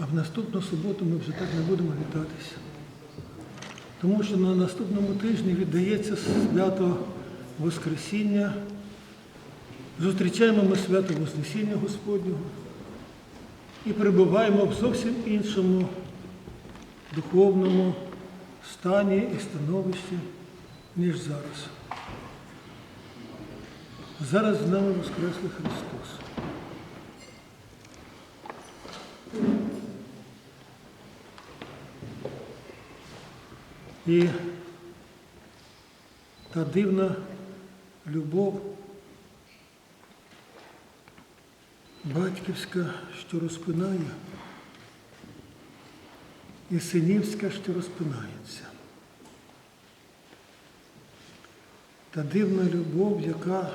А в наступну суботу ми вже так не будемо вітатися. Тому що на наступному тижні віддається свято Воскресіння. Зустрічаємо ми свято Вознесіння Господнього і перебуваємо в зовсім іншому духовному стані і становищі, ніж зараз. Зараз з нами Воскреслий Христос. І та дивна любов батьківська, що розпинає, і синівська, що розпинається. Та дивна любов, яка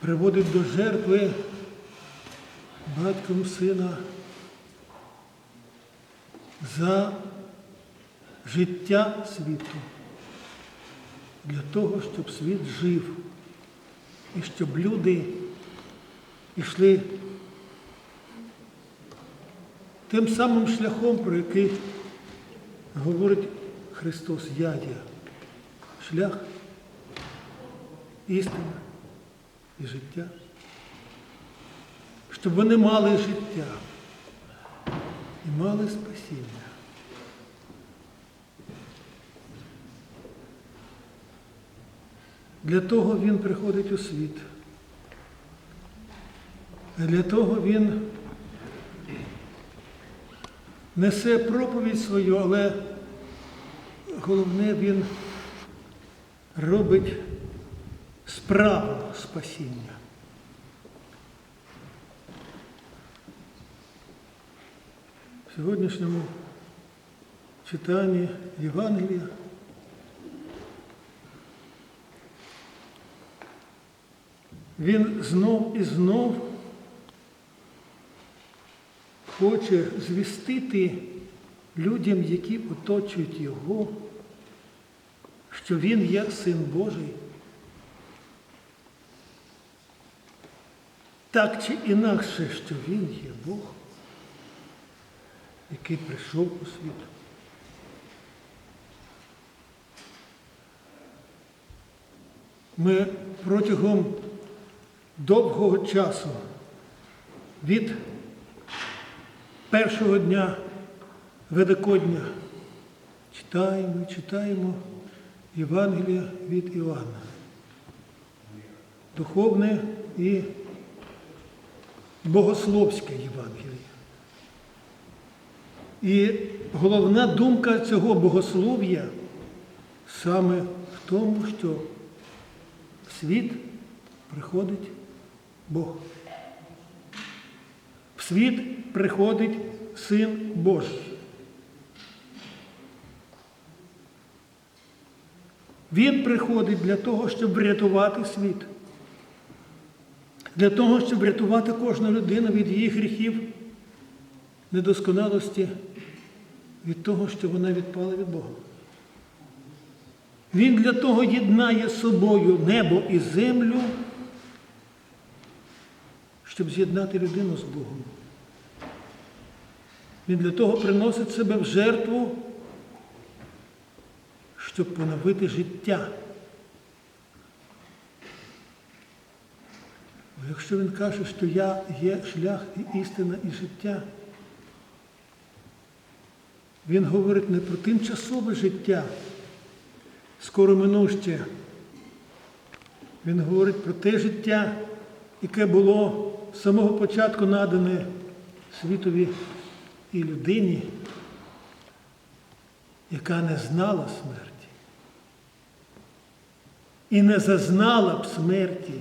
приводить до жертви батьком сина за життя світу, для того, щоб світ жив. І щоб люди йшли тим самим шляхом, про який говорить Христос, я є шлях, істина і життя, щоб вони мали життя і мали спасіння. Для того він приходить у світ. Для того він несе проповідь свою, але головне він робить справу спасіння. В сьогоднішньому читанні Євангелія він знов і знов хоче звістити людям, які оточують його, що він є син Божий. Так чи інакше, що він є Бог, який прийшов у світ. Ми протягом довгого часу від першого дня Великодня читаємо, читаємо Євангелія від Івана. Духовне і богословське Євангеліє. І головна думка цього богослов'я саме в тому, що світ приходить Бог. В світ приходить Син Божий. Він приходить для того, щоб врятувати світ. Для того, щоб врятувати кожну людину від її гріхів, недосконалості, від того, що вона відпала від Бога. Він для того єднає з собою небо і землю, щоб з'єднати людину з Богом. Він для того приносить себе в жертву, щоб поновити життя. Бо якщо він каже, що я є шлях і істина і життя, він говорить не про тимчасове життя, скоро минуще. Він говорить про те життя, яке було з самого початку надане світові і людині, яка не знала смерті і не зазнала б смерті,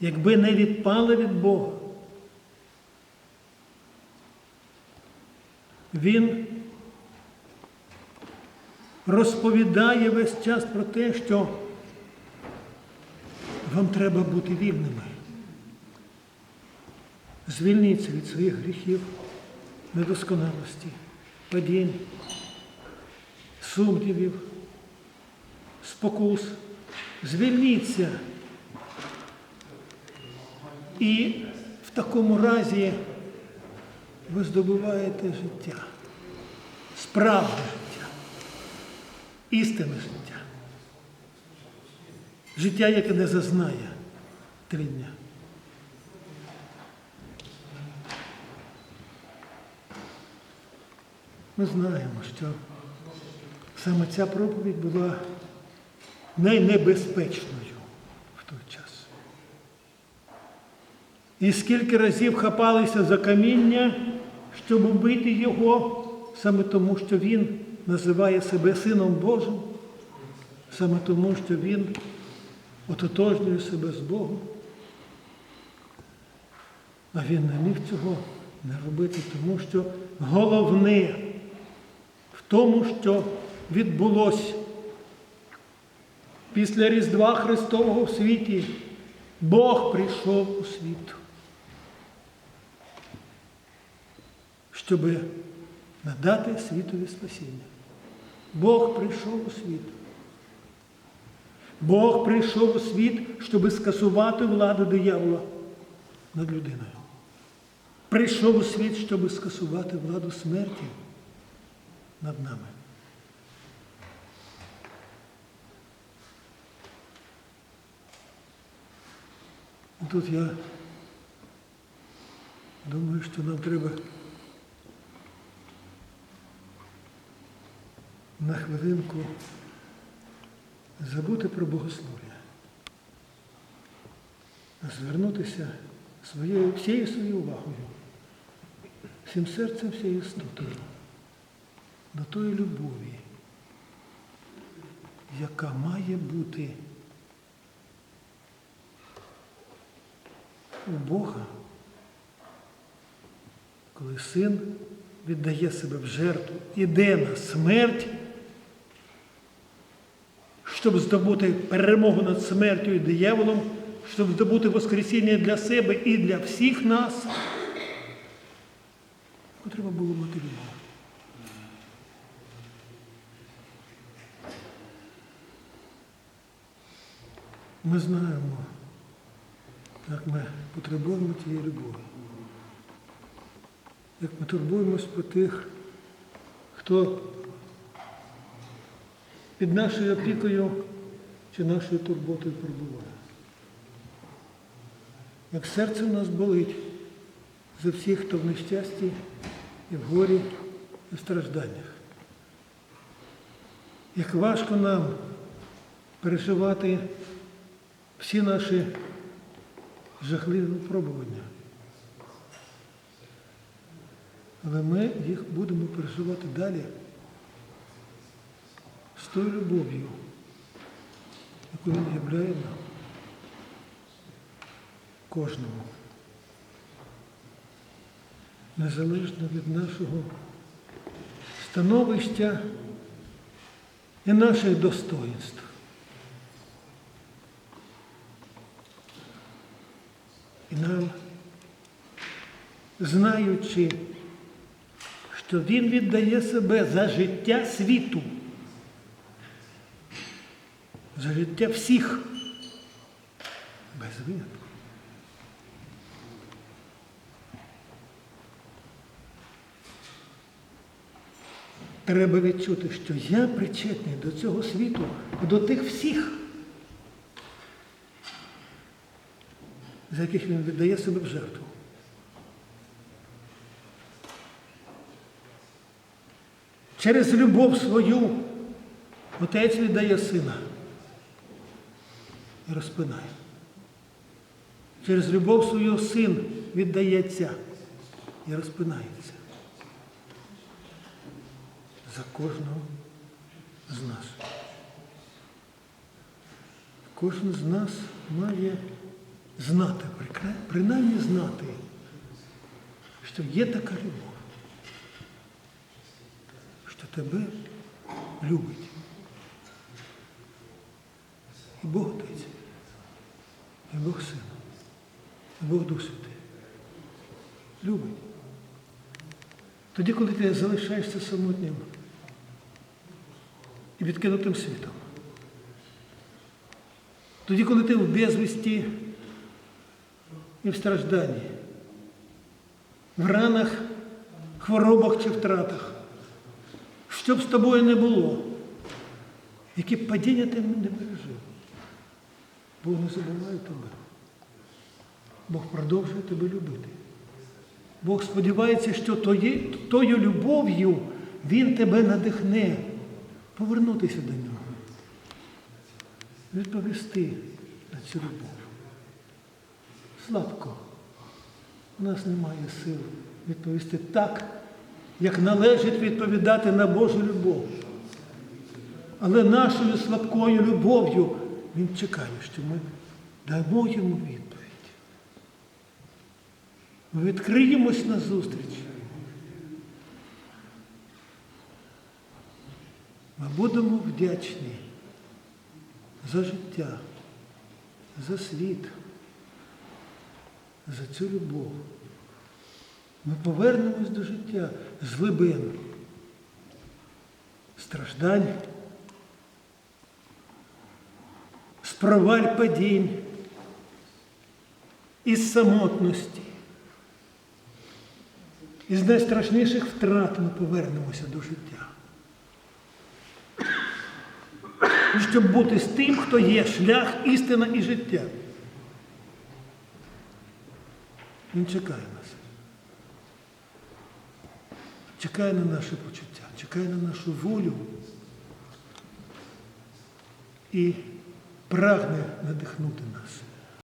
якби не відпала від Бога. Він розповідає весь час про те, що вам треба бути вільними. Звільніться від своїх гріхів, недосконалості, падінь, сумнівів, спокус. Звільніться. І в такому разі ви здобуваєте життя, справжнє життя, істинне життя. Життя, яке не зазнає три Ми знаємо, що саме ця проповідь була найнебезпечною в той час. І скільки разів хапалися за каміння, щоб убити його, саме тому, що він називає себе Сином Божим, саме тому, що він ототожнює себе з Богом. А він не міг цього не робити, тому що головне тому, що відбулося після Різдва Христового в світі, Бог прийшов у світ, щоб надати світові спасіння. Бог прийшов у світ. Бог прийшов у світ, щоб скасувати владу диявола над людиною. Прийшов у світ, щоб скасувати владу смерті над нами. Тут я думаю, що нам треба на хвилинку забути про богослов'я, звернутися своєю, всією своєю увагою, всім серцем, всією істотою до тої любові, яка має бути у Бога, коли син віддає себе в жертву, іде на смерть, щоб здобути перемогу над смертю і дияволом, щоб здобути Воскресіння для себе і для всіх нас, треба було мати любов. Ми знаємо, як ми потребуємо тієї любові. Як ми турбуємось про тих, хто під нашою опікою чи нашою турботою перебуває. Як серце в нас болить за всіх, хто в нещасті і в горі, і в стражданнях. Як важко нам переживати всі наші жахливі випробування. Але ми їх будемо переживати далі з тою любов'ю, яку він являє нам кожному. Незалежно від нашого становища і наших достоїнств. І нам, знаючи, що Він віддає себе за життя світу, за життя всіх, без винятку. Треба відчути, що я причетний до цього світу, до тих всіх, за яких він віддає себе в жертву. Через любов свою отець віддає сина і розпинає. Через любов свою син віддається і розпинається. За кожного з нас. Кожен з нас має знати, принаймні знати, що є така любов, що тебе любить. І Бог Отець, і Бог Син, і Бог Дух Святий. Любить. Тоді, коли ти залишаєшся самотнім і відкинутим світом. Тоді, коли ти в безвісті і в стражданні, в ранах, хворобах чи втратах. Що б з тобою не було, які б падіння ти не пережив. Бог не забуває тебе. Бог продовжує тебе любити. Бог сподівається, що тою любов'ю Він тебе надихне повернутися до нього, відповісти на цю любов. Слабко. У нас немає сил відповісти так, як належить відповідати на Божу любов. Але нашою слабкою любов'ю Він чекає, що ми дамо йому відповідь. Ми відкриємось на зустріч. Ми будемо вдячні за життя, за світ, за цю любов. Ми повернемось до життя з глибин, страждань, з проваль падінь, із самотності. Із найстрашніших втрат ми повернемося до життя. Щоб бути з тим, хто є шлях, істина і життя. Він чекає нас. Чекає на наше почуття, чекає на нашу волю і прагне надихнути нас.